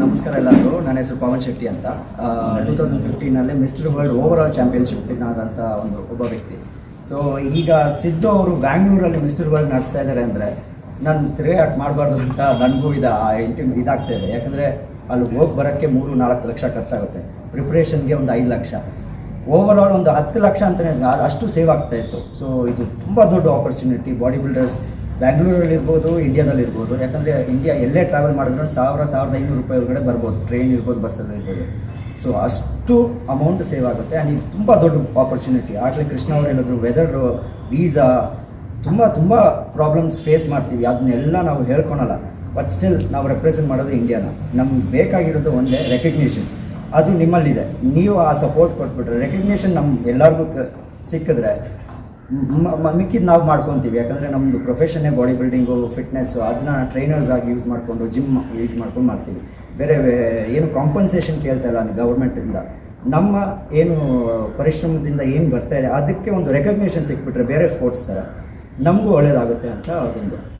ನಮಸ್ಕಾರ ಎಲ್ಲರಿಗೂ. ನನ್ನ ಹೆಸರು ಪವನ್ ಶೆಟ್ಟಿ ಅಂತ. Two thousand ಫಿಫ್ಟೀನಲ್ಲಿ mister world over all championship ಆದಂಥ ಒಂದು ಒಬ್ಬ ವ್ಯಕ್ತಿ. ಸೊ ಈಗ ಸಿದ್ದು ಅವರು ಬ್ಯಾಂಗ್ಳೂರಲ್ಲಿ ಮಿಸ್ಟರ್ ವರ್ಲ್ಡ್ ನಡೆಸ್ತಾ ಇದ್ದಾರೆ ಅಂದರೆ ನಾನು ತಿರುಗಾಕ್ ಮಾಡಬಾರ್ದು ಅಂತ ನನಗೂ ಇದು ಇಂಟಿಮ್ ಇದಾಗ್ತಾ ಇದೆ. ಯಾಕಂದರೆ ಅಲ್ಲಿ ಹೋಗಿ ಬರೋಕ್ಕೆ ಮೂರು, ನಾಲ್ಕು ಲಕ್ಷ ಖರ್ಚಾಗುತ್ತೆ. ಪ್ರಿಪ್ರೇಷನ್ಗೆ ಒಂದು ಐದು ಲಕ್ಷ. ಓವರ್ ಆಲ್ ಒಂದು ಹತ್ತು ಲಕ್ಷ ಅಂತಲೇ ಅಷ್ಟು ಸೇವ್ ಆಗ್ತಾ ಇತ್ತು. ಸೊ ಇದು ತುಂಬ ದೊಡ್ಡ ಆಪರ್ಚುನಿಟಿ ಬಾಡಿ ಬಿಲ್ಡರ್ಸ್ ಬ್ಯಾಂಗ್ಳೂರಲ್ಲಿ ಇರ್ಬೋದು ಇಂಡಿಯಾದಲ್ಲಿ ಇರ್ಬೋದು ಯಾಕಂದರೆ ಇಂಡಿಯಾ ಎಲ್ಲೇ ಟ್ರಾವೆಲ್ ಮಾಡಿದ್ರು ಸಾವಿರ, ಸಾವಿರದ ಐನೂರು ರೂಪಾಯಿ ಒಳಗಡೆ ಬರ್ಬೋದು ಟ್ರೈನ್ ಇರ್ಬೋದು ಬಸ್ಸಲ್ಲಿ ಇರ್ಬೋದು. ಸೊ ಅಷ್ಟು ಅಮೌಂಟ್ ಸೇವ್ ಆಗುತ್ತೆ ಆ್ಯಂಡ್ ಇದು ತುಂಬ ದೊಡ್ಡ ಆಪರ್ಚುನಿಟಿ ಆಗಲೇ ಕೃಷ್ಣ ಅವರು ಹೇಳಿದ್ರು ವೆದರ್ ವೀಸಾ ತುಂಬ ತುಂಬ ಪ್ರಾಬ್ಲಮ್ಸ್ ಫೇಸ್ ಮಾಡ್ತೀವಿ. ಅದನ್ನೆಲ್ಲ ನಾವು ಹೇಳ್ಕೊಳಲ್ಲ. ಬಟ್ ಸ್ಟಿಲ್ ನಾವು ರೆಪ್ರೆಸೆಂಟ್ ಮಾಡೋದು ಇಂಡಿಯಾನ. ನಮ್ಗೆ ಬೇಕಾಗಿರೋದು ಒಂದೇ ರೆಕಗ್ನೇಷನ್ ಅದು ನಿಮ್ಮಲ್ಲಿದೆ. ನೀವು ಆ ಸಪೋರ್ಟ್ ಕೊಟ್ಬಿಟ್ರೆ ರೆಕಗ್ನೇಷನ್ ನಮ್ಮ ಎಲ್ಲರಿಗೂ ಸಿಕ್ಕಿದ್ರೆ ಮಿಕ್ಕಿದ್ದು ನಾವು ಮಾಡ್ಕೊತೀವಿ. ಯಾಕಂದರೆ ನಮ್ಮದು ಪ್ರೊಫೆಷನ್ನೇ ಬಾಡಿ ಬಿಲ್ಡಿಂಗು ಫಿಟ್ನೆಸ್ಸು ಅದನ್ನ ಟ್ರೈನರ್ಸ್ ಆಗಿ ಯೂಸ್ ಮಾಡಿಕೊಂಡು ಜಿಮ್ ಯೂಸ್ ಮಾಡ್ಕೊಂಡು ಮಾಡ್ತೀವಿ. ಬೇರೆ ಏನು ಕಾಂಪನ್ಸೇಷನ್ ಕೇಳ್ತಾ ಇಲ್ಲ ಗೌರ್ಮೆಂಟಿಂದ ನಮ್ಮ ಏನು ಪರಿಶ್ರಮದಿಂದ ಏನು ಬರ್ತಾ ಇದೆ, ಅದಕ್ಕೆ ಒಂದು ರೆಕಗ್ನೇಷನ್ ಸಿಕ್ಬಿಟ್ರೆ ಬೇರೆ ಸ್ಪೋರ್ಟ್ಸ್ ಥರ ನಮಗೂ ಒಳ್ಳೇದಾಗುತ್ತೆ ಅಂತ ಅದೊಂದು